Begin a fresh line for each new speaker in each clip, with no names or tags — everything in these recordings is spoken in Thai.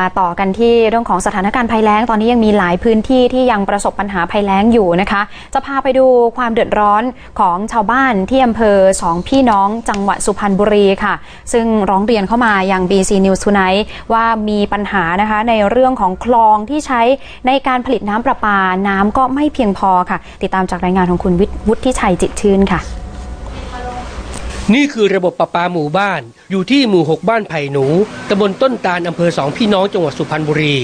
มาต่อกันที่เรื่องของสถานการณ์ภัยแล้งตอนนี้ยังมีหลายพื้นที่ที่ยังประสบปัญหาภัยแล้งอยู่นะคะ จะพาไปดูความเดือดร้อนของชาวบ้านที่อำเภอสองพี่น้องจังหวัดสุพรรณบุรีค่ะ ซึ่งร้องเรียนเข้ามาอยัง BC News Tonight ว่ามีปัญหานะคะในเรื่องของคลองที่ใช้ในการผลิตน้ำประปา น้ำก็ไม่เพียงพอค่ะ ติดตามจากรายงานของคุณวิทย์วุฒิชัยจิตชื่นค่ะ
นี่คือระบบประปาหมู่บ้าน อยู่ที่หมู่ 6 บ้านไผ่หนูตำบลต้นตาลอำเภอสองพี่น้องจังหวัดสุพรรณบุรี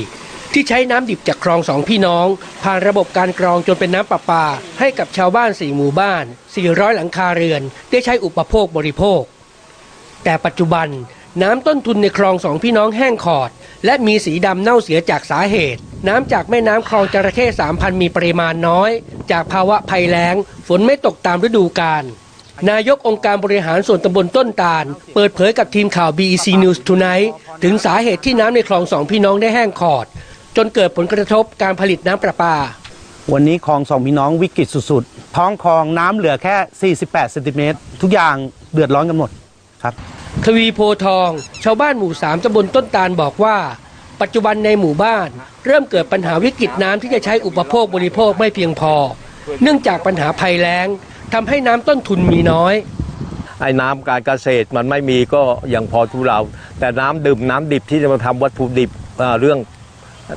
ที่ใช้น้ำดิบจากคลองสองพี่น้อง ผ่านระบบการกรองจนเป็นน้ำประปา ให้กับชาวบ้าน4หมู่บ้าน 400 หลังคาเรือน ได้ใช้อุปโภคบริโภค แต่ปัจจุบันน้ำต้นทุนในคลองสองพี่น้องแห้งขอด และมีสีดำเน่าเสียจากสาเหตุ น้ำจากแม่น้ำคลองจระเข้3,000มีปริมาณน้อย จากภาวะภัยแล้ง ฝนไม่ตกตามฤดูกาล นายกองค์การบริหารส่วนตำบลต้นตาล เปิดเผยกับทีมข่าว BEC News Tonight ถึงสาเหตุที่น้ำในคลองสองพี่น้องได้แห้งขอด จนเกิดผลกระทบการผลิตน้ำประปา
วันนี้คลองสองพี่น้องวิกฤตสุดๆ ท้องคลองน้ำเหลือแค่ 48เซนติเมตรทุกอย่างเดือดร้อนกันหมดครับ
ทวีโพธิ์ทอง ชาวบ้านหมู่สามตำบลต้นตาลบอกว่า ปัจจุบันในหมู่บ้าน เริ่มเกิดปัญหาวิกฤตน้ำที่จะใช้อุปโภคบริโภคไม่เพียงพอ เนื่องจากปัญหาภัยแล้ง ทำให้น้ำต้นทุนมีน้อย
ไอ้น้ำการเกษตรมันไม่มีก็ยังพอทุเรา แต่น้ำดื่มน้ำดิบที่จะมาทำวัตถุดิบเอ่อเรื่อง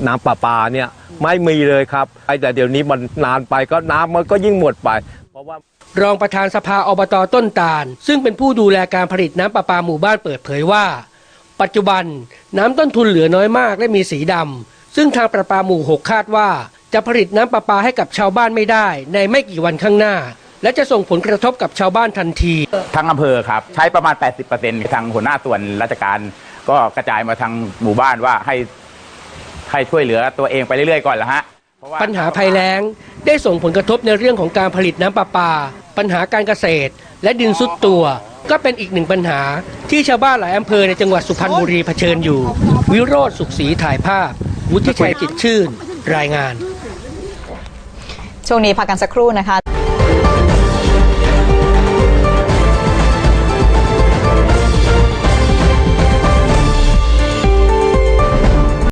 น้ำประปาเนี่ยไม่มีเลยครับไอ้แต่เดี๋ยวนี้มันนานไปก็น้ำมันก็ยิ่งหมดไป เพราะว่า
รองประธานสภาอบตต้นตาล ซึ่งเป็นผู้ดูแลการผลิตน้ำประปาหมู่บ้านเปิดเผยว่า ปัจจุบันน้ำต้นทุนเหลือน้อยมากและมีสีดำซึ่งทางประปาหมู่หกคาดว่า จะผลิตน้ำประปาให้กับชาวบ้านไม่ได้ ในไม่กี่วันข้างหน้า และจะส่งผลกระทบกับชาวบ้านทันที
ทั้งอำเภอครับใช้ประมาณ 80%ทางหัวหน้าส่วนราชการ ก็กระจายมาทางหมู่บ้านว่าให้ให้ช่วยเหลือตัวเองไปเรื่อยๆก่อนละฮะเพระว่
ปัญหาภัยแล้งได้ส่งผลกระทบในเรื่องของการผลิตน้ำประปา ปัญหาการเกษตร และดินซุดตัว ก็เป็นอีกหนึ่งปัญหาที่ชาวบ้านหลายอำเภอในจังหวัดสุพรรณบุรีเผชิญอยู่ วิโรธสุขศรีถ่ายภาพ วุฒิชัยจิตชื่น รายงาน
ช่วงนี้พักกันสักครู่นะคะ